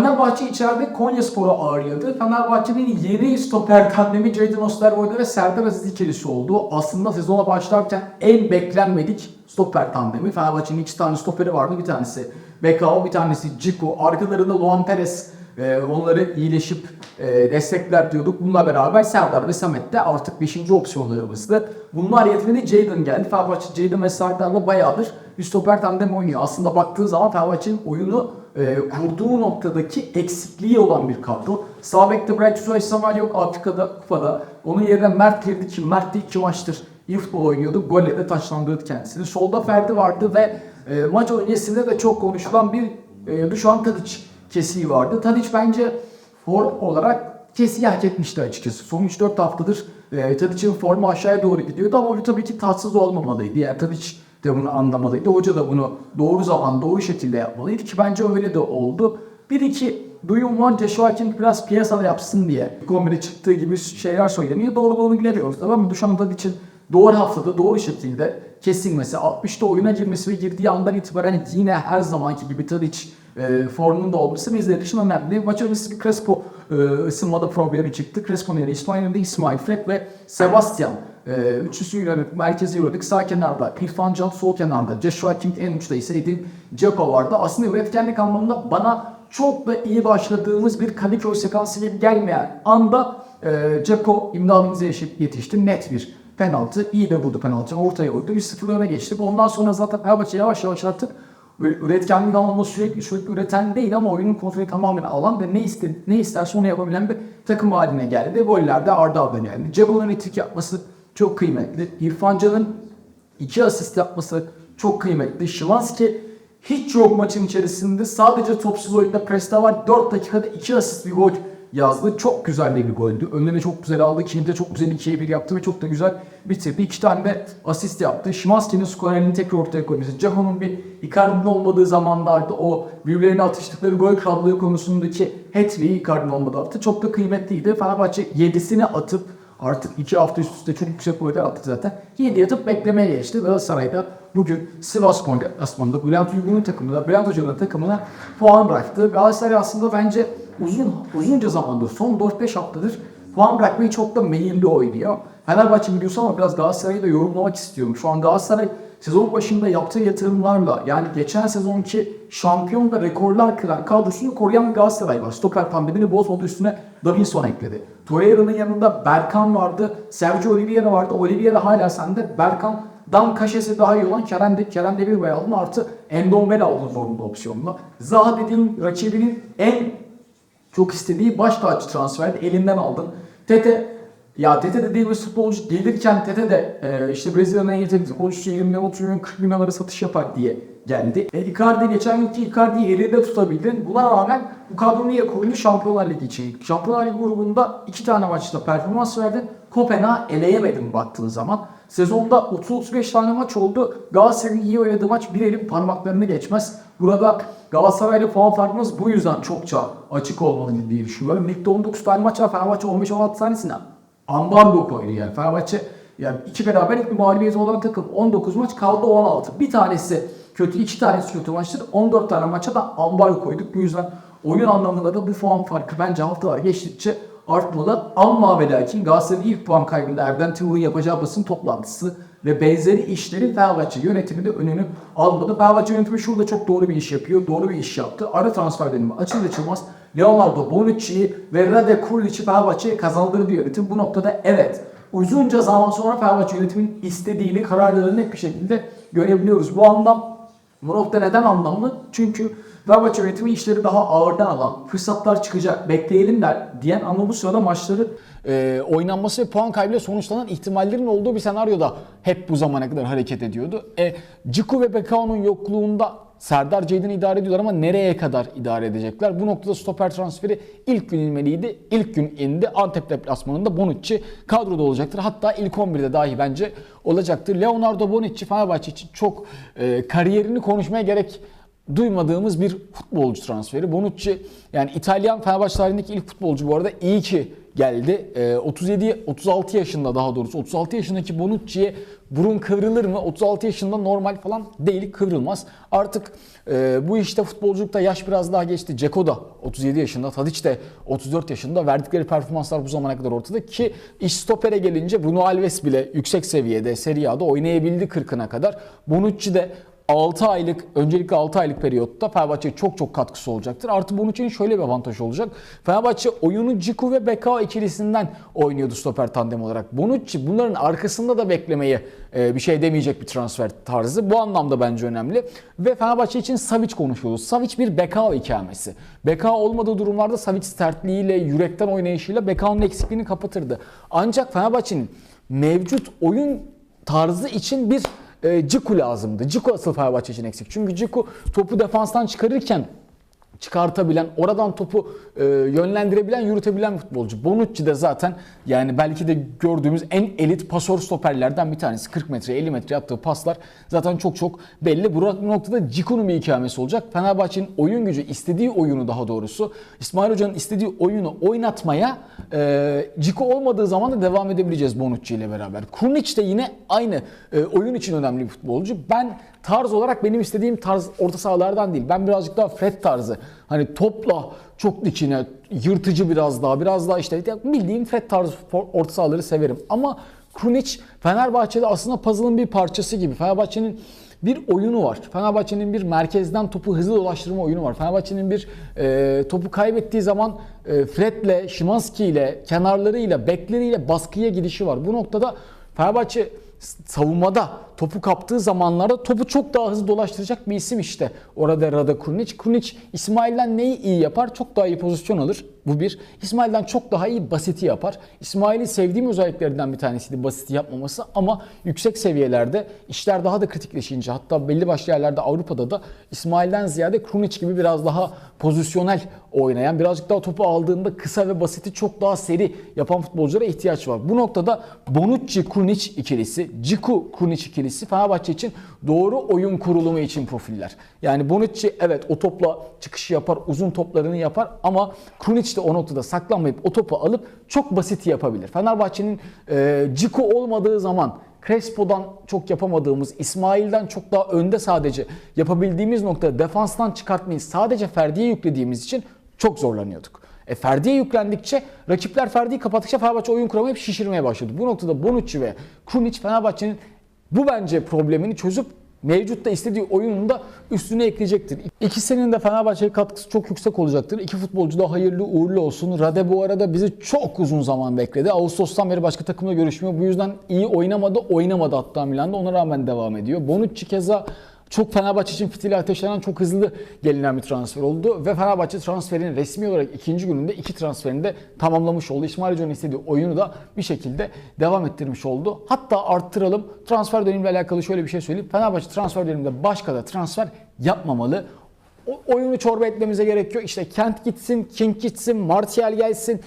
Fenerbahçe içeride Konya Spor'u ağırladı. Fenerbahçe'nin yeni stoper tandemi Jadon Osterwolde ve Serdar Aziz ikilisi oldu. Aslında sezona başlarken en beklenmedik stoper tandemi. Fenerbahçe'nin iki tane stoperi vardı. Bir tanesi Bekao, bir tanesi Ciku. Arkalarında Luan Perez e, onları iyileşip e, destekler diyorduk. Bununla beraber Serdar ve Samet de artık 5. opsiyonlarımızdı. Bunlar yetininde Jadon geldi. Fenerbahçe Jadon ve Serdar'la bayağıdır bir stoper tandem oynuyor. Aslında baktığı zaman Fenerbahçe'nin oyunu e, kurduğu noktadaki eksikliği olan bir kadro. Sağ bekte Bright Samuel yok Afrika'da, Kupa'da. Onun yerine Mert girdi ki Mert de iki maçtır iyi oynuyordu. Golle de taçlandırdı kendisini. Solda Ferdi vardı ve e, maç öncesinde de çok konuşulan bir e, Dušan Tadić kesiği vardı. Tadić bence for olarak kesiği hak etmişti açıkçası. Son 3-4 haftadır e, Tadić'in formu aşağıya doğru gidiyordu ama bu tabii ki tatsız olmamalıydı. Yani Tadić de bunu anlamalıydı. Hoca da bunu doğru zaman, doğru şekilde yapmalıydı ki bence öyle de oldu. Bir iki duyum var Joshua King biraz piyasada yapsın diye. Kombine çıktığı gibi şeyler söyleniyor. Doğru bunu bilemiyoruz. Tamam mı? Dušan Tadić'in doğru haftada doğru şekilde kesilmesi, 60'ta oyuna girmesi ve girdiği andan itibaren yine her zamanki gibi Tadić e, formunda olması bizler için önemli. Maç öncesi Crespo e, ısınmada problemi çıktı. Crespo'nun yerine İspanya'da İsmail Fred ve Sebastian e, üçlüsü yönelik merkeze yürüdük. Sağ kenarda İrfan Can, sol kenarda Joshua King, en uçta ise Edin Dzeko vardı. Aslında üretkenlik anlamında bana çok da iyi başladığımız bir Kadıköy sekansı gibi gelmeyen anda e, Dzeko imdalımıza eşit yetişti. Net bir penaltı. İyi de buldu penaltı. Ortaya vurdu. 1-0 öne geçtik. Ondan sonra zaten Fenerbahçe yavaş yavaş artık üretkenlik anlamında sürekli sürekli üreten değil ama oyunun kontrolü tamamen alan ve ne ister, ne isterse onu yapabilen bir takım haline geldi. Gollerde Arda Alban geldi. Cebal'ın etik yapması çok kıymetli. İrfan Can'ın iki asist yapması çok kıymetli. Şivanski hiç yok maçın içerisinde. Sadece topsuz oyunda preste var. 4 dakikada 2 asist bir gol yazdı. Çok güzel de bir goldü. Önüne çok güzel aldı. İkinci çok güzel 2'ye 1 yaptı ve çok da güzel bitirdi. İki tane de asist yaptı. Şimanski'nin skorerinin tekrar ortaya koyması. Caho'nun bir Icardi'nin olmadığı zamanlarda o birbirlerine atıştıkları gol krallığı konusundaki hat-trick'i Icardi'nin olmadığı hafta çok da kıymetliydi. Fenerbahçe 7'sini atıp Artık iki hafta üst üste çok yüksek goller attı zaten. 7 yatıp beklemeye geçti. Galatasaray'da bugün Sivas deplasmanında Bülent Uygun'un takımına, Bülent Hoca'nın takımına puan bıraktı. Galatasaray aslında bence uzun uzunca zamandır, son 4-5 haftadır puan bırakmayı çok da meyilli oynuyor. Fenerbahçe biliyorsun ama biraz Galatasaray'ı da yorumlamak istiyorum. Şu an Galatasaray sezon başında yaptığı yatırımlarla yani geçen sezonki şampiyonda rekorlar kıran kadrosunu koruyan Galatasaray var. Stoper pandemini bozmadı üstüne Davinson ekledi. Torreira'nın yanında Berkan vardı, Sergio Oliveira vardı. Oliveira hala sende. Berkan Dan kaşesi daha iyi olan Kerem, de, Kerem Demirbay aldın artı Endombele aldın zorunda opsiyonla. Zaha dediğin rakibinin en çok istediği baş tacı transferdi. Elinden aldın. Tete ya Tete de bir futbolcu gelirken Tete de e, işte Brezilya'nın en yetenekli futbolcusu 20 milyon 30 milyon 40 milyon arası satış yapar diye geldi. E, Icardi geçen günkü Icardi'yi elinde tutabildin. Buna rağmen bu kadro niye koydu? Şampiyonlar Ligi için. Şampiyonlar Ligi grubunda iki tane maçta performans verdin. Kopenhag'ı eleyemedin baktığın zaman. Sezonda 30-35 tane maç oldu. Galatasaray'ın iyi oynadığı maç bir elin parmaklarını geçmez. Burada Galatasaray'la puan farkımız bu yüzden çokça açık olmalı diye düşünüyorum. Ligde 19 tane maç var. Fenerbahçe 15-16 tanesine ambargo koydu yani. Fenerbahçe yani iki beraberlik bir mağlubiyeti olan takım 19 maç kaldı 16. Bir tanesi kötü, iki tanesi kötü maçtır. 14 tane maça da ambargo koyduk. Bu yüzden oyun anlamında da bu puan farkı bence haftalar geçtikçe artmalı. Ama ve lakin Galatasaray'ın ilk puan kaybında Erden Timur'un yapacağı basın toplantısı ve benzeri işleri Fenerbahçe yönetimi de önünü almadı. Fenerbahçe yönetimi şurada çok doğru bir iş yapıyor. Doğru bir iş yaptı. Ara transfer dönemi açılır açılmaz Leonardo Bonucci'yi ve Rade Kurlic'i Fenerbahçe'ye kazandırdı yönetim. Bu noktada evet uzunca zaman sonra Fenerbahçe yönetiminin istediğini, kararlarını net bir şekilde görebiliyoruz. Bu anlam bu nokta neden anlamlı? Çünkü Fenerbahçe yönetimi işleri daha ağırdan alan, fırsatlar çıkacak, bekleyelim der diyen ama bu sırada maçları e, oynanması ve puan kaybıyla sonuçlanan ihtimallerin olduğu bir senaryoda hep bu zamana kadar hareket ediyordu. E, Ciku ve Bekao'nun yokluğunda Serdar Ceydin'i idare ediyorlar ama nereye kadar idare edecekler? Bu noktada stoper transferi ilk gün inmeliydi. İlk gün indi. Antep deplasmanında Bonucci kadroda olacaktır. Hatta ilk 11'de dahi bence olacaktır. Leonardo Bonucci Fenerbahçe için çok e, kariyerini konuşmaya gerek duymadığımız bir futbolcu transferi. Bonucci yani İtalyan Fenerbahçe tarihindeki ilk futbolcu bu arada iyi ki geldi. Ee, 37 36 yaşında daha doğrusu 36 yaşındaki Bonucci'ye burun kıvrılır mı? 36 yaşında normal falan değil kıvrılmaz. Artık e, bu işte futbolculukta yaş biraz daha geçti. Ceko da 37 yaşında, Tadic de 34 yaşında. Verdikleri performanslar bu zamana kadar ortada ki iş stopere gelince Bruno Alves bile yüksek seviyede Serie A'da oynayabildi 40'ına kadar. Bonucci de 6 aylık, öncelikle 6 aylık periyotta Fenerbahçe'ye çok çok katkısı olacaktır. Artı Bonucci'nin şöyle bir avantajı olacak. Fenerbahçe oyunu Ciku ve Bekao ikilisinden oynuyordu stoper tandem olarak. Bonucci bunların arkasında da beklemeye e, bir şey demeyecek bir transfer tarzı. Bu anlamda bence önemli. Ve Fenerbahçe için Savic konuşuyoruz. Savic bir Bekao ikamesi. Bekao olmadığı durumlarda Savic sertliğiyle, yürekten oynayışıyla Bekao'nun eksikliğini kapatırdı. Ancak Fenerbahçe'nin mevcut oyun tarzı için bir e, Ciku lazımdı. Ciku asıl Fenerbahçe için eksik. Çünkü Ciku topu defanstan çıkarırken çıkartabilen, oradan topu e, yönlendirebilen, yürütebilen futbolcu. Bonucci de zaten yani belki de gördüğümüz en elit pasör stoperlerden bir tanesi. 40 metre, 50 metre yaptığı paslar zaten çok çok belli. Bu noktada Ciku'nun bir ikamesi olacak. Fenerbahçe'nin oyun gücü, istediği oyunu daha doğrusu, İsmail Hoca'nın istediği oyunu oynatmaya e, Ciku olmadığı zaman da devam edebileceğiz Bonucci ile beraber. Kurnic de yine aynı e, oyun için önemli bir futbolcu. Ben tarz olarak benim istediğim tarz orta sahalardan değil. Ben birazcık daha Fred tarzı. Hani topla çok dikine, yırtıcı biraz daha, biraz daha işte bildiğim Fred tarzı orta sahaları severim. Ama Krunic Fenerbahçe'de aslında puzzle'ın bir parçası gibi. Fenerbahçe'nin bir oyunu var. Fenerbahçe'nin bir merkezden topu hızlı dolaştırma oyunu var. Fenerbahçe'nin bir e, topu kaybettiği zaman e, Fred'le, Şimanski ile, kenarlarıyla, bekleriyle baskıya gidişi var. Bu noktada Fenerbahçe savunmada topu kaptığı zamanlarda topu çok daha hızlı dolaştıracak bir isim işte. Orada Rada Kurnic. Kurnic İsmail'den neyi iyi yapar? Çok daha iyi pozisyon alır. Bu bir. İsmail'den çok daha iyi basiti yapar. İsmail'i sevdiğim özelliklerinden bir tanesiydi basiti yapmaması ama yüksek seviyelerde işler daha da kritikleşince hatta belli başlı yerlerde Avrupa'da da İsmail'den ziyade Krunic gibi biraz daha pozisyonel oynayan, birazcık daha topu aldığında kısa ve basiti çok daha seri yapan futbolculara ihtiyaç var. Bu noktada Bonucci Krunic ikilisi, Ciku Krunic ikilisi Fenerbahçe için doğru oyun kurulumu için profiller. Yani Bonucci evet o topla çıkışı yapar, uzun toplarını yapar ama Krunic de o noktada saklanmayıp o topu alıp çok basit yapabilir. Fenerbahçe'nin e, Ciku olmadığı zaman Crespo'dan çok yapamadığımız, İsmail'den çok daha önde sadece yapabildiğimiz noktada defanstan çıkartmayı sadece Ferdi'ye yüklediğimiz için çok zorlanıyorduk. E Ferdi'ye yüklendikçe rakipler Ferdi'yi kapattıkça Fenerbahçe oyun kuramayıp şişirmeye başladı. Bu noktada Bonucci ve Krunic Fenerbahçe'nin bu bence problemini çözüp mevcutta istediği oyunun da üstüne ekleyecektir. İkisinin de Fenerbahçe'ye katkısı çok yüksek olacaktır. İki futbolcu da hayırlı uğurlu olsun. Rade bu arada bizi çok uzun zaman bekledi. Ağustos'tan beri başka takımla görüşmüyor. Bu yüzden iyi oynamadı, oynamadı hatta Milan'da. Ona rağmen devam ediyor. Bonucci keza çok Fenerbahçe için fitili ateşlenen çok hızlı gelinen bir transfer oldu. Ve Fenerbahçe transferinin resmi olarak ikinci gününde iki transferini de tamamlamış oldu. İsmail Hoca'nın istediği oyunu da bir şekilde devam ettirmiş oldu. Hatta arttıralım. Transfer dönemiyle alakalı şöyle bir şey söyleyeyim. Fenerbahçe transfer döneminde başka da transfer yapmamalı. Oyunu çorba etmemize gerek yok. İşte Kent gitsin, King gitsin, Martial gelsin.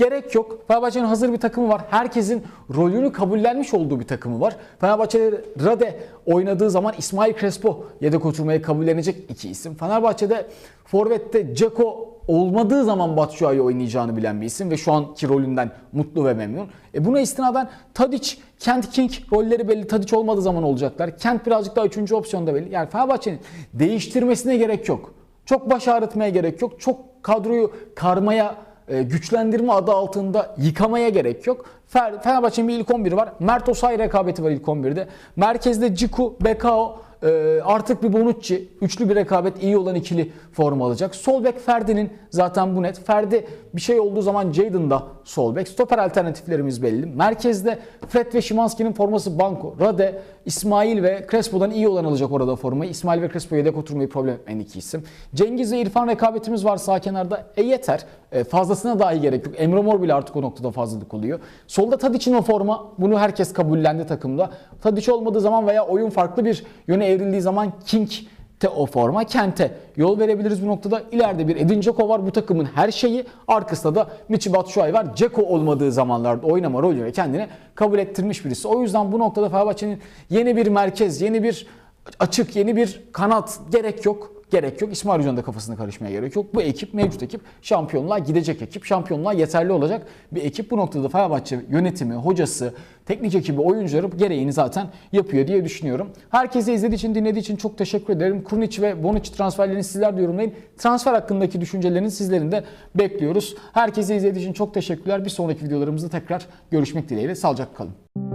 Gerek yok. Fenerbahçe'nin hazır bir takımı var. Herkesin rolünü kabullenmiş olduğu bir takımı var. Fenerbahçe'de Rade oynadığı zaman İsmail Crespo yedek oturmayı kabullenecek iki isim. Fenerbahçe'de Forvet'te Ceko olmadığı zaman Batshuayi oynayacağını bilen bir isim ve şu anki rolünden mutlu ve memnun. E buna istinaden Tadic, Kent King rolleri belli. Tadic olmadığı zaman olacaklar. Kent birazcık daha üçüncü opsiyonda belli. Yani Fenerbahçe'nin değiştirmesine gerek yok. Çok baş ağrıtmaya gerek yok. Çok kadroyu karmaya güçlendirme adı altında yıkamaya gerek yok. Fenerbahçe'nin bir ilk 11'i var. Mert Osay rekabeti var ilk 11'de. Merkezde Ciku, Bekao, e, artık bir Bonucci. Üçlü bir rekabet iyi olan ikili forma alacak. Sol bek Ferdi'nin zaten bu net. Ferdi bir şey olduğu zaman Jadon da sol bek. Stoper alternatiflerimiz belli. Merkezde Fred ve Şimanski'nin forması Banko. Rade, İsmail ve Crespo'dan iyi olan alacak orada formayı. İsmail ve Crespo yedek oturmayı problem etmeyen iki isim. Cengiz ve İrfan rekabetimiz var sağ kenarda. E yeter. E, fazlasına dahi gerek yok. Emre Mor bile artık o noktada fazlalık oluyor. Solda Tadic'in o forma. Bunu herkes kabullendi takımda. Tadic olmadığı zaman veya oyun farklı bir yöne evrildiği zaman King te o forma Kent'e yol verebiliriz bu noktada. İleride bir Edin Dzeko var bu takımın her şeyi. Arkasında da Michi Batshuayi var. Dzeko olmadığı zamanlarda oynama rolüne kendini kabul ettirmiş birisi. O yüzden bu noktada Fenerbahçe'nin yeni bir merkez, yeni bir açık, yeni bir kanat gerek yok. Gerek yok. İsmail Hoca'nın da kafasını karışmaya gerek yok. Bu ekip mevcut ekip şampiyonluğa gidecek ekip. Şampiyonluğa yeterli olacak bir ekip. Bu noktada Fenerbahçe yönetimi, hocası, teknik ekibi, oyuncuları gereğini zaten yapıyor diye düşünüyorum. Herkese izlediği için, dinlediği için çok teşekkür ederim. Kurnic ve Bonucci transferlerini sizler de yorumlayın. Transfer hakkındaki düşüncelerinizi sizlerin de bekliyoruz. Herkese izlediği için çok teşekkürler. Bir sonraki videolarımızda tekrar görüşmek dileğiyle. Sağlıcakla kalın.